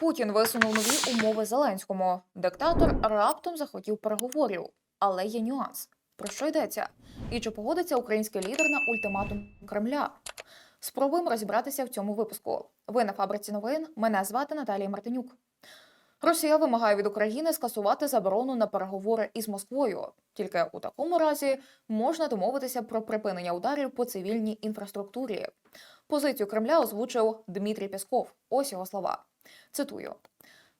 Путін висунув нові умови Зеленському. Диктатор раптом захотів переговорів, але є нюанс. Про що йдеться? І чи погодиться український лідер на ультиматум Кремля? Спробуємо розібратися в цьому випуску. Ви на фабриці новин. Мене звати Наталія Мартинюк. Росія вимагає від України скасувати заборону на переговори із Москвою. Тільки у такому разі можна домовитися про припинення ударів по цивільній інфраструктурі. Позицію Кремля озвучив Дмитрій Пєсков. Ось його слова. Цитую.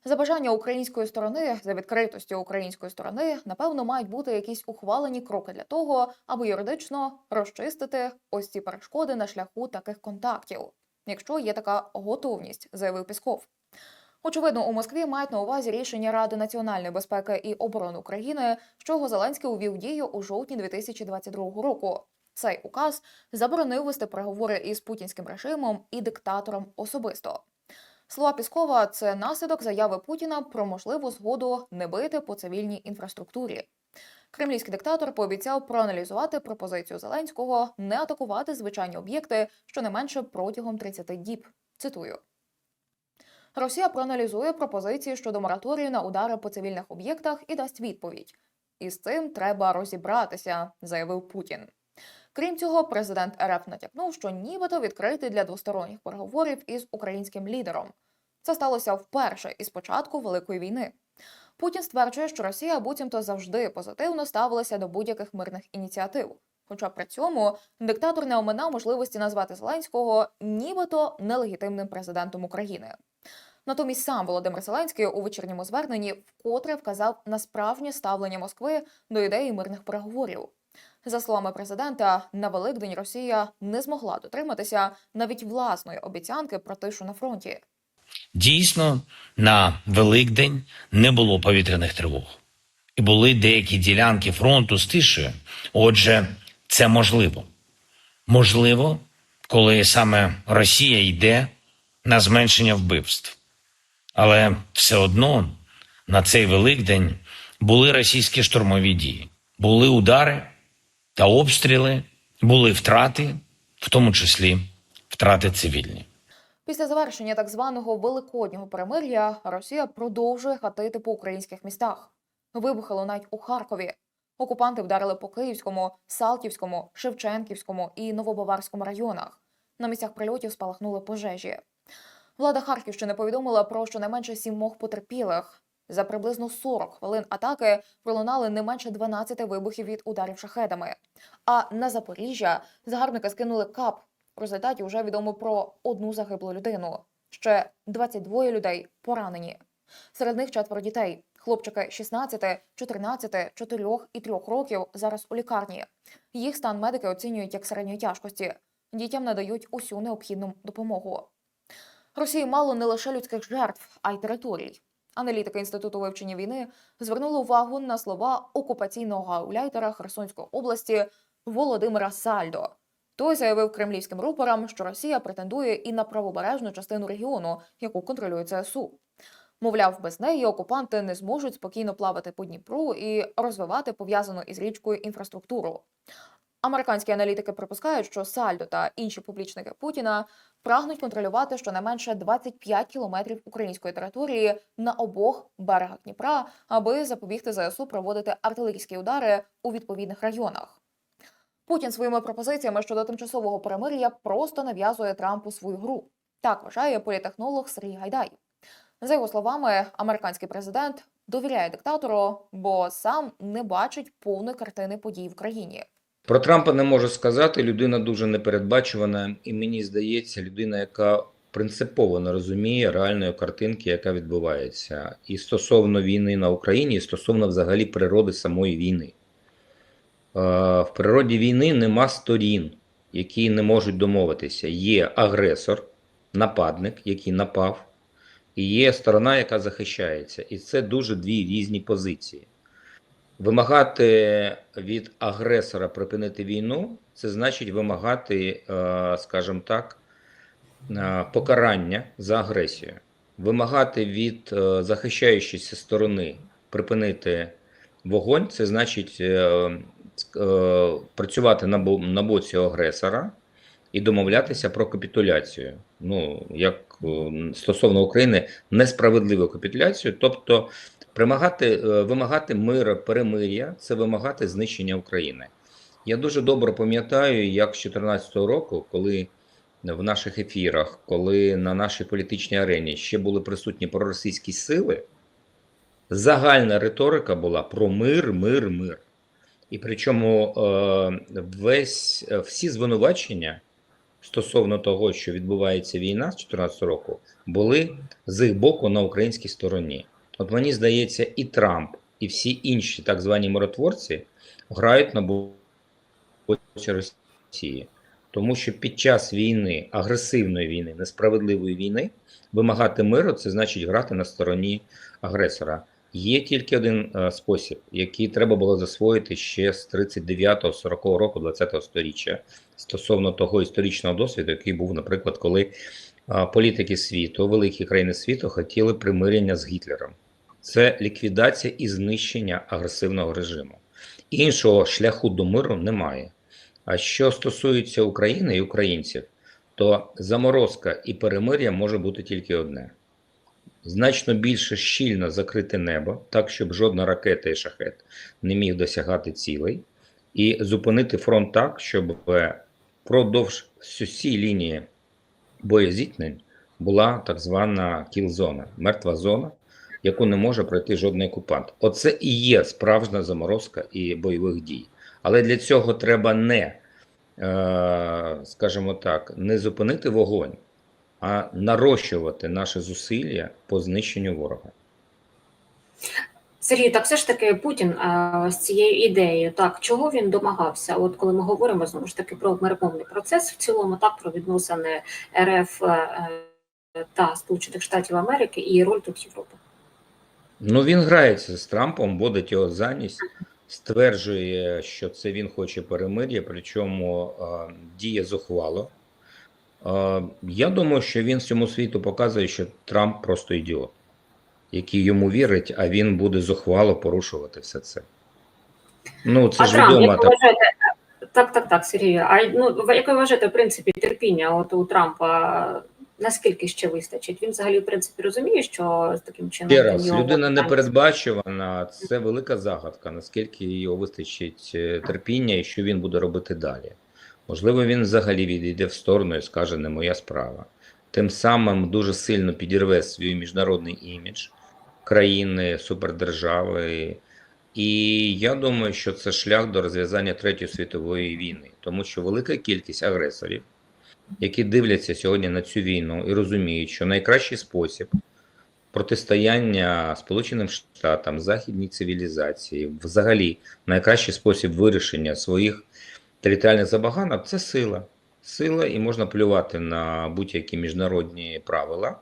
За бажання української сторони, за відкритостю української сторони, напевно, мають бути якісь ухвалені кроки для того, аби юридично розчистити ось ці перешкоди на шляху таких контактів, якщо є така готовність, заявив Пісков. Очевидно, у Москві мають на увазі рішення Ради національної безпеки і оборони України, що Зеленський увів дію у жовтні 2022 року. Цей указ заборонив вести переговори із путінським режимом і диктатором особисто. Слова Піскова це наслідок заяви Путіна про можливу згоду не бити по цивільній інфраструктурі. Кремлівський диктатор пообіцяв проаналізувати пропозицію Зеленського не атакувати звичайні об'єкти щонайменше протягом 30 діб. Цитую. Росія проаналізує пропозиції щодо мораторію на удари по цивільних об'єктах і дасть відповідь. І з цим треба розібратися, заявив Путін. Крім цього, президент РФ натякнув, що нібито відкритий для двосторонніх переговорів із українським лідером. Це сталося вперше із початку великої війни. Путін стверджує, що Росія буцімто завжди позитивно ставилася до будь-яких мирних ініціатив. Хоча при цьому диктатор не оминав можливості назвати Зеленського нібито нелегітимним президентом України. Натомість сам Володимир Зеленський у вечірньому зверненні вкотре вказав на справжнє ставлення Москви до ідеї мирних переговорів. За словами президента, на Великдень Росія не змогла дотриматися навіть власної обіцянки про тишу на фронті. Дійсно, на Великдень не було повітряних тривог, і були деякі ділянки фронту з тишею. Отже, це можливо. Можливо, коли саме Росія йде на зменшення вбивств. Але все одно на цей Великдень були російські штурмові дії, були удари та обстріли, були втрати, в тому числі втрати цивільні. Після завершення так званого великоднього перемир'я Росія продовжує хатити по українських містах. Вибухи лунають у Харкові. Окупанти вдарили по Київському, Салтівському, Шевченківському і Новобаварському районах. На місцях прильотів спалахнули пожежі. Влада Харківщини повідомила про щонайменше сімох потерпілих. За приблизно 40 хвилин атаки пролунали не менше 12 вибухів від ударів шахедами. А на Запоріжжя загарбники скинули кап. В результаті вже відомо про одну загиблу людину. Ще 22 людей поранені. Серед них четверо дітей. Хлопчики 16, 14, 4 і 3 років зараз у лікарні. Їх стан медики оцінюють як середньої тяжкості. Дітям надають усю необхідну допомогу. Росії мало не лише людських жертв, а й територій. Аналітики інституту вивчення війни звернули увагу на слова окупаційного гауляйтера Херсонської області Володимира Сальдо. Той заявив кремлівським рупорам, що Росія претендує і на правобережну частину регіону, яку контролює ЦСУ. Мовляв, без неї окупанти не зможуть спокійно плавати по Дніпру і розвивати пов'язану із річкою інфраструктуру. Американські аналітики припускають, що Сальдо та інші публічники Путіна прагнуть контролювати щонайменше 25 кілометрів української території на обох берегах Дніпра, аби запобігти ЗСУ проводити артилерійські удари у відповідних районах. Путін своїми пропозиціями щодо тимчасового перемир'я просто нав'язує Трампу свою гру. Так вважає політехнолог Сергій Гайдай. За його словами, американський президент довіряє диктатору, бо сам не бачить повної картини подій в країні. Про Трампа не можу сказати. Людина дуже непередбачувана, і мені здається, людина, яка принципово не розуміє реальної картинки, яка відбувається, і стосовно війни на Україні, і стосовно взагалі природи самої війни. Е, В природі війни нема сторін, які не можуть домовитися. Є агресор, нападник, який напав, і є сторона, яка захищається. І це дуже дві різні позиції. Вимагати від агресора припинити війну, це значить вимагати, е, скажімо так, е, покарання за агресію. Вимагати від е, захищаючої сторони припинити вогонь, це значить працювати на боці агресора, і домовлятися про капітуляцію. Ну, як е, стосовно України, несправедливу капітуляцію, тобто примагати, е, вимагати миру, перемир'я це вимагати знищення України. Я дуже добре пам'ятаю, як з 2014 року, коли в наших ефірах, коли на нашій політичній арені ще були присутні проросійські сили, загальна риторика була про мир, мир, мир. І причому е, весь е, всі звинувачення стосовно того, що відбувається війна з 2014 року, були з їх боку на українській стороні. От мені здається, і Трамп, і всі інші так звані миротворці грають на боці Росії. Тому що під час війни, агресивної війни, несправедливої війни, вимагати миру це значить грати на стороні агресора. Є тільки один е, спосіб, який треба було засвоїти ще з 39-40 року 20-го сторіччя стосовно того історичного досвіду, який був, наприклад, коли е, політики світу, великі країни світу хотіли примирення з Гітлером. Це ліквідація і знищення агресивного режиму. Іншого шляху до миру немає. А що стосується України і українців, то заморозка і перемир'я може бути тільки одне: значно більше щільно закрити небо, так щоб жодна ракета і шахет не міг досягати цілей, і зупинити фронт так, щоб впродовж всієї лінії боєзіткнень була так звана кіл-зона, мертва зона, яку не може пройти жодний окупант. Оце і є справжня заморозка і бойових дій. Але для цього треба не, е, скажімо так, не зупинити вогонь, а нарощувати наші зусилля по знищенню ворога. Сергій, так все ж таки Путін а, з цією ідеєю, так чого він домагався? От коли ми говоримо знову ж таки про миромовний процес, в цілому так про відносини РФ е, та Сполучених Штатів Америки і роль тут Європи. Ну, він грається з Трампом, водить його за ніс, стверджує, що це він хоче перемир'я, причому е, діє зухвало. Е, я думаю, що він всьому світу показує, що Трамп просто ідіот, який йому вірить, а він буде зухвало порушувати все це. Ну, це а ж Трамп, відомо. вважаєте, так, так, так, Сергію. А ну як ви вважаєте, в принципі, терпіння от у Трампа наскільки ще вистачить? Він взагалі в принципі розуміє, що з таким чином Ще раз, людина питання- непередбачувана, це велика загадка, наскільки його вистачить е, терпіння і що він буде робити далі. Можливо, він взагалі відійде в сторону і скаже, не моя справа. Тим самим дуже сильно підірве свій міжнародний імідж країни, супердержави. І я думаю, що це шлях до розв'язання Третьої світової війни, тому що велика кількість агресорів, які дивляться сьогодні на цю війну і розуміють, що найкращий спосіб протистояння Сполученим Штатам, західній цивілізації, взагалі найкращий спосіб вирішення своїх територіальних забаганок це сила. Сила, і можна плювати на будь-які міжнародні правила.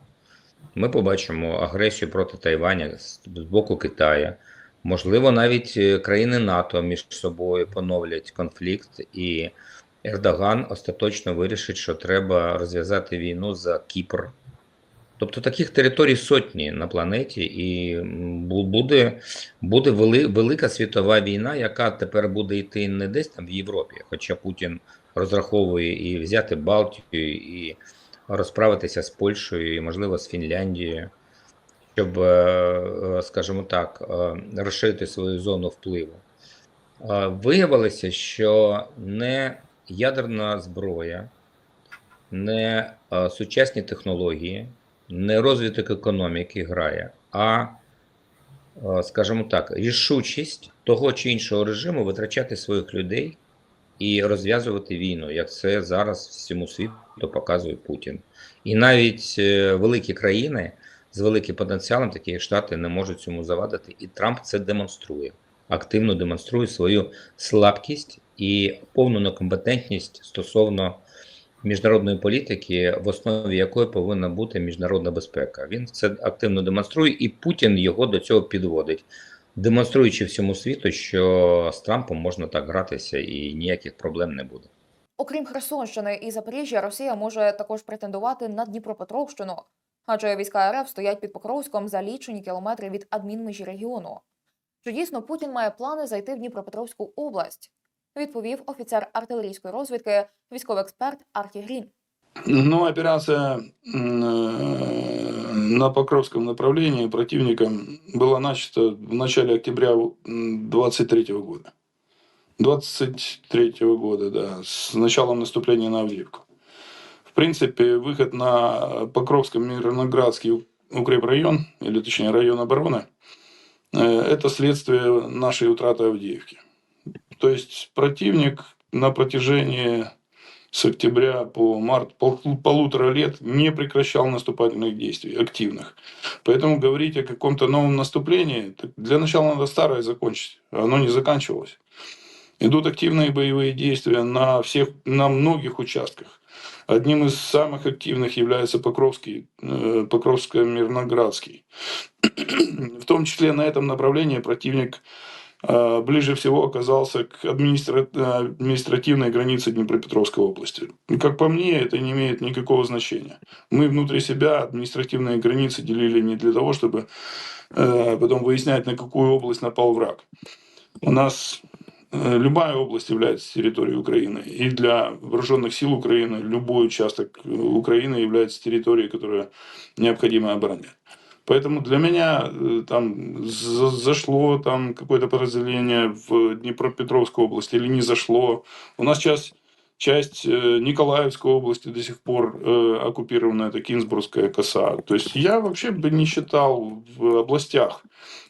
Ми побачимо агресію проти Тайваня з боку Китаю. Можливо, навіть е, країни НАТО між собою поновлять конфлікт, і Ердоган остаточно вирішить, що треба розв'язати війну за Кіпр. Тобто таких територій сотні на планеті, і буде, буде велика світова війна, яка тепер буде йти не десь там в Європі, хоча Путін розраховує і взяти Балтію, і розправитися з Польщею, і, можливо, з Фінляндією, щоб, е, е, скажімо так, е, розширити свою зону впливу. Виявилося, що не ядерна зброя, не е, сучасні технології, не розвиток економіки грає, а, е, скажімо так, рішучість того чи іншого режиму витрачати своїх людей і розв'язувати війну, як це зараз всьому світу показує Путін. І навіть е, великі країни з великим потенціалом, такі як Штати, не можуть цьому завадити. І Трамп це демонструє, активно демонструє свою слабкість і повну некомпетентність стосовно міжнародної політики, в основі якої повинна бути міжнародна безпека. Він це активно демонструє, і Путін його до цього підводить, демонструючи всьому світу, що з Трампом можна так гратися і ніяких проблем не буде. Окрім Херсонщини і Запоріжжя, Росія може також претендувати на Дніпропетровщину, адже війська РФ стоять під Покровськом за лічені кілометри від адмінмежі регіону. Чи дійсно Путін має плани зайти в Дніпропетровську область? відповів офіцер артилерійської розвідки, військовий експерт Арті Грін. Ну, операция м, э, на Покровском направлении противником была начата в начале октября 23 года. 23 года, да, с началом наступления на Авдеевку. В принципе, выход на Покровско-Мирноградский укрепрайон, или точнее район обороны, э, это следствие нашей утраты Авдеевки. То есть противник на протяжении с октября по март пол- полутора лет не прекращал наступательных действий, активных. Поэтому говорить о каком-то новом наступлении, для начала надо старое закончить. Оно не заканчивалось. Идут активные боевые действия на, всех, на многих участках. Одним из самых активных является Покровский, э, Покровско-Мирноградский. В том числе на этом направлении противник ближе всего оказался к э, административной границе Днепропетровской области. И, как по мне, это не имеет никакого значения. Мы внутри себя административные границы делили не для того, чтобы э, потом выяснять, на какую область напал враг. У нас э, любая область является территорией Украины. И для вооруженных сил Украины любой участок Украины является территорией, которую необходимо оборонять. Поэтому для меня э, там за- зашло там какое-то подразделение в Днепропетровской области или не зашло. У нас сейчас часть э, Николаевской области до сих пор э, оккупирована, это Кинсбургская коса. То есть я вообще бы не считал в областях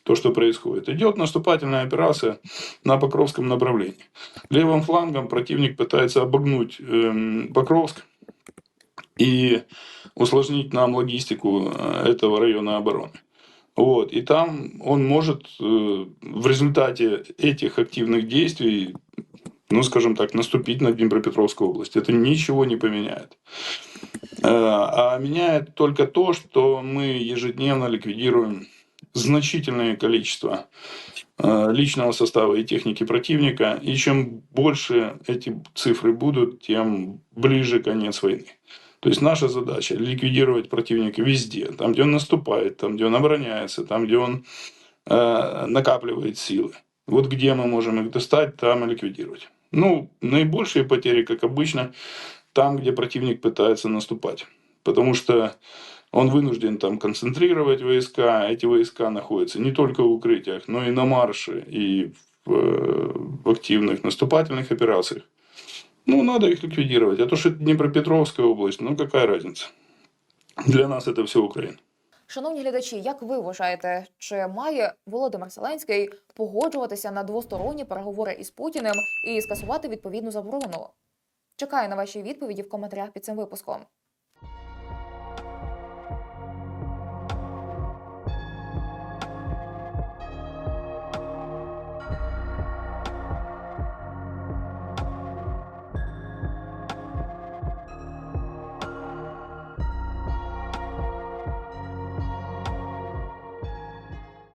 то, что происходит. Идет наступательная операция на Покровском направлении. Левым флангом противник пытается обогнуть эм, Покровск и усложнить нам логистику э, этого района обороны. Вот. И там он может э, в результате этих активных действий, ну, скажем так, наступить на Днепропетровскую область. Это ничего не поменяет. Э, А меняет только то, что мы ежедневно ликвидируем значительное количество личного состава и техники противника. И чем больше эти цифры будут, тем ближе конец войны. То есть наша задача ликвидировать противника везде, там, где он наступает, там, где он обороняется, там, где он э, накапливает силы. Вот где мы можем их достать, там и ликвидировать. Ну, наибольшие потери, как обычно, там, где противник пытается наступать. Потому что он вынужден там концентрировать войска. Эти войска находятся не только в укрытиях, но и на марше, и в, э, в активных наступательных операциях. Ну, надо их ликвидировать. А то, что это Днепропетровская область, ну какая разница? Для нас это все Украина. Шановні глядачі, як ви вважаєте, чи має Володимир Зеленський погоджуватися на двосторонні переговори із Путіним і скасувати відповідну заборону? Чекаю на ваші відповіді в коментарях під цим випуском.